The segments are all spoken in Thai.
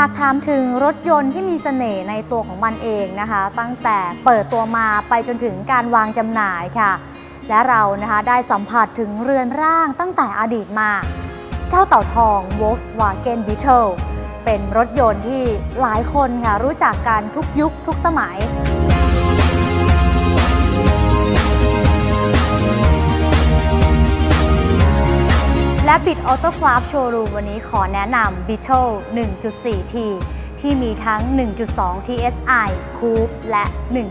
หากถามถึงรถยนต์ที่มีเสน่ห์ในตัวของมันเองนะคะ ตั้งแต่เปิดตัวมาไปจนถึงการวางจำหน่ายค่ะ และเรานะคะได้สัมผัสถึงเรือนร่างตั้งแต่อดีตมา เจ้าเต่าทอง Volkswagen Beetle เป็นรถยนต์ที่หลายคนค่ะรู้จักกันทุกยุคทุกสมัย และบิดออโต้คลาฟโชว์รูมวันนี้ขอแนะนำ Beetle 1.4T ที่มีทั้ง 1.2 TSI Coupe และ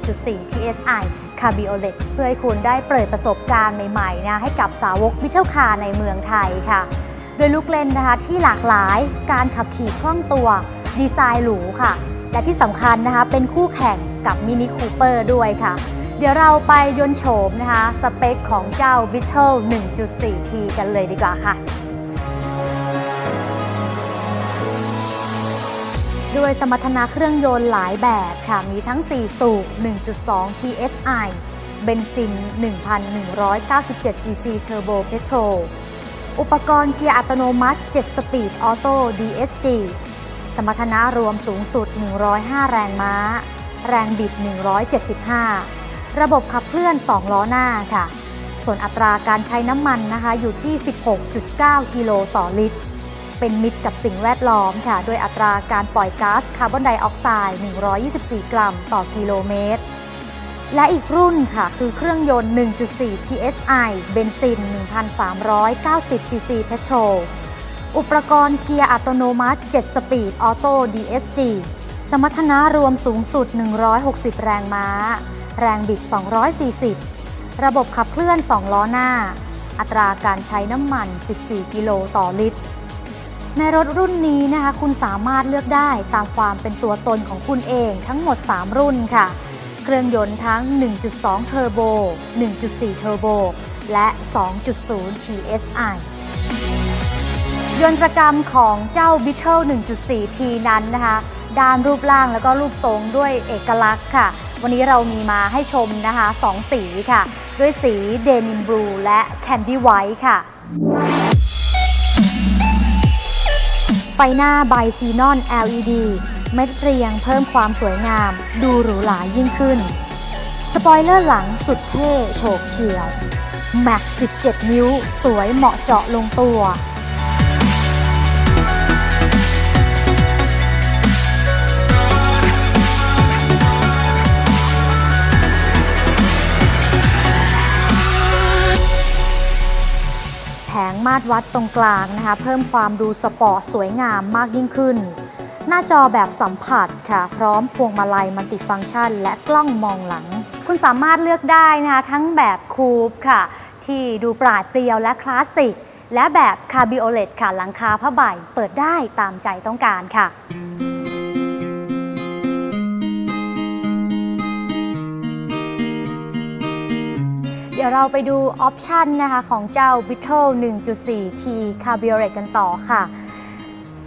1.4 TSI Cabriolet เพื่อให้คุณได้เปิดประสบการณ์ใหม่ๆนะให้กับสาวก Beetle Car ในเมืองไทยค่ะ โดยลูกเล่นนะคะที่หลากหลายการขับขี่คล่องตัว ดีไซน์หรูค่ะ และที่สำคัญนะคะเป็นคู่แข่งกับ Mini Cooper ด้วยค่ะ เดี๋ยวเราไปยนโฉมนะคะ สเปคของเจ้า Beetle 1.4T กันเลยดีกว่าค่ะ ด้วยสมรรถนะเครื่องยนต์หลายแบบค่ะ มีทั้ง 4 สูบ 1.2 TSI เบนซิน 1,197 cc เทอร์โบเพโตรอุปกรณ์เกียร์อัตโนมัติ 7 สปีดออโต้ DSG สมรรถนะรวมสูงสุด 105 แรงม้า แรงบิด 175 ระบบขับเคลื่อน 2 ล้อหน้าค่ะ ส่วนอัตราการใช้น้ำมันนะคะอยู่ที่ 16.9 กิโลต่อลิตร เป็นมิตรกับสิ่งแวดล้อมค่ะด้วยอัตราการปล่อยก๊าซคาร์บอนไดออกไซด์ 124 กรัมต่อกิโลเมตร และอีกรุ่นค่ะ คือเครื่องยนต์ 1.4 TSI เบนซิน 1,390 cc เพโตรอุปกรณ์เกียร์อัตโนมัติ 7 สปีดออโต้ DSG สมรรถนะรวมสูงสุด 160 แรงม้า แรงบิด 240 ระบบขับเคลื่อน 2 ล้อหน้า อัตราการใช้น้ำมัน 14 กิโลต่อลิตร ในรถรุ่นนี้นะคะ คุณสามารถเลือกได้ตามความเป็นตัวตนของคุณเองทั้งหมด 3 รุ่นค่ะ เครื่องยนต์ทั้ง 1.2 Turbo 1.4 Turbo และ 2.0 TSI ยนตรกรรมของเจ้า Beetle 1.4T นั้นนะคะ ด้านรูปร่างแล้วก็รูปทรงด้วยเอกลักษณ์ค่ะ วันนี้เรามีมาให้ชมนะคะ2สีค่ะ ด้วยสี Denim Blue และ Candy White ค่ะ ไฟหน้าไบซีนอน LED เม็ดเรียงเพิ่มความสวยงาม ดูหรูหรายิ่งขึ้น สปอยเลอร์หลังสุดเท่โฉบเฉี่ยว แม็ก 17 นิ้ว สวยเหมาะเจาะลงตัว งมาตรวัดตรงกลางนะคะ เพิ่มความดูสปอร์ตสวยงามมากยิ่งขึ้น หน้าจอแบบสัมผัสค่ะ พร้อมพวงมาลัยมัลติฟังก์ชัน และกล้องมองหลัง คุณสามารถเลือกได้นะคะ ทั้งแบบคูปค่ะ ที่ดูปราดเปรียวและคลาสสิก และแบบคาบิโอเลตค่ะ หลังคาผ้าใบเปิดได้ตามใจต้องการค่ะ เดี๋ยวเราไปดูออปชันนะคะของเจ้า Beetle 1.4T Cabriolet กันต่อค่ะ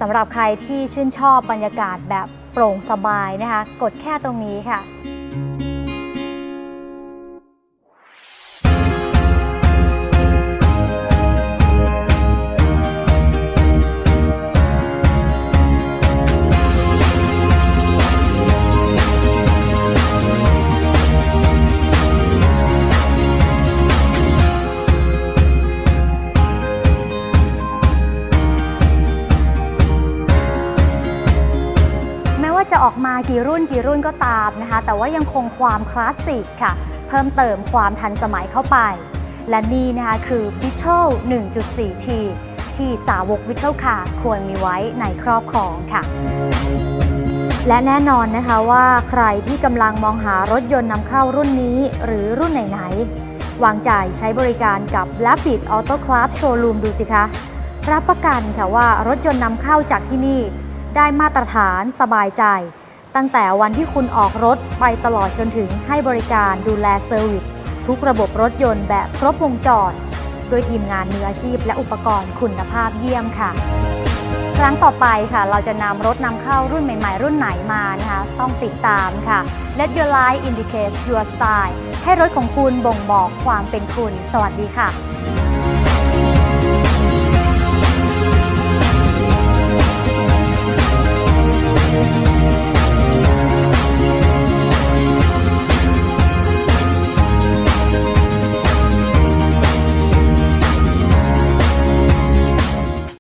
สำหรับใครที่ชื่นชอบบรรยากาศแบบโปร่งสบายนะคะ กดแค่ตรงนี้ค่ะ มากี่รุ่นกี่รุ่นก็ตามนะคะ แต่ว่ายังคงความคลาสสิกค่ะ เพิ่มเติมความทันสมัยเข้าไป และนี่นะคะคือ Beetle 1.4T ที่สาวก Beetle Car ควรมีไว้ในครอบครองค่ะ และแน่นอนนะคะว่าใครที่กำลังมองหารถยนต์นำเข้ารุ่นนี้หรือรุ่นไหนๆวางใจใช้บริการกับ Rapid Auto Club Showroom ดูสิคะรับประกันค่ะว่ารถยนต์นำเข้าจากที่นี่ได้มาตรฐานสบายใจ ตั้งแต่วันที่คุณออกรถไปตลอดจนถึงให้บริการดูแลเซอร์วิสทุกระบบรถยนต์แบบครบวงจรโดยทีมงานมืออาชีพและอุปกรณ์คุณภาพเยี่ยมค่ะ ครั้งต่อไปค่ะ เราจะนำรถนำเข้ารุ่นใหม่ ๆ รุ่นไหนมานะคะ ต้องติดตามค่ะ Let your light indicate your style ให้รถของคุณบ่งบอกความเป็นคุณ สวัสดีค่ะ